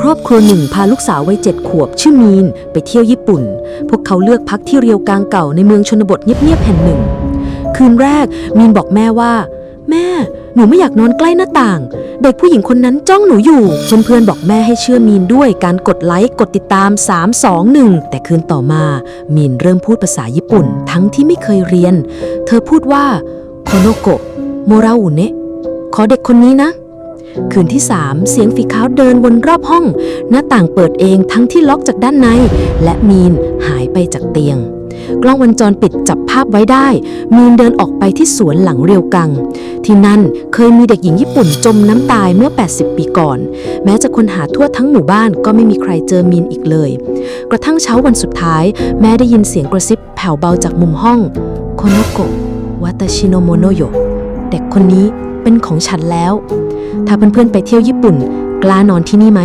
ครอบครัวหนึ่งพาลูกสาววัยเจ็ดขวบชื่อมีนไปเที่ยวญี่ปุ่น พวกเขาเลือกพักที่เรียวกางเก่าในเมืองชนบทเงียบๆแห่งหนึ่ง คืนแรกมีนบอกแม่ว่า แม่ หนูไม่อยากนอนใกล้หน้าต่าง เด็กผู้หญิงคนนั้นจ้องหนูอยู่เพื่อนๆบอกแม่ให้เชื่อมีนด้วยการกดไลค์กดติดตาม 3 2 1 แต่คืนต่อมา มีนเริ่มพูดภาษาญี่ปุ่น ทั้งที่ไม่เคยเรียน เธอพูดว่าโคโนโกะโมราอุเนะขอเด็กคนนี้นะ คืนที่3เสียงฝีเท้าเดินวนรอบห้อง หน้าต่างเปิดเองทั้งที่ล็อกจากด้านใน และมีนหายไปจากเตียง กล้องวงจรปิดจับภาพไว้ได้ มีนเดินออกไปที่สวนหลังเรียวกัง ที่นั่นเคยมีเด็กหญิงญี่ปุ่นจมน้ำตายเมื่อ 80 ปีก่อน แม้จะค้นหาทั่วทั้งหมู่บ้านก็ไม่มีใครเจอมีนอีกเลย กระทั่งเช้าวันสุดท้าย แม้ได้ยินเสียงกระซิบแผ่วเบาจากมุมห้องโคโนโกะวัตชิโนโมโนโยเด็กคนนี้ เป็นของฉันแล้ว ถ้าเพื่อนๆไปเที่ยวญี่ปุ่น กล้านอนที่นี่ไหม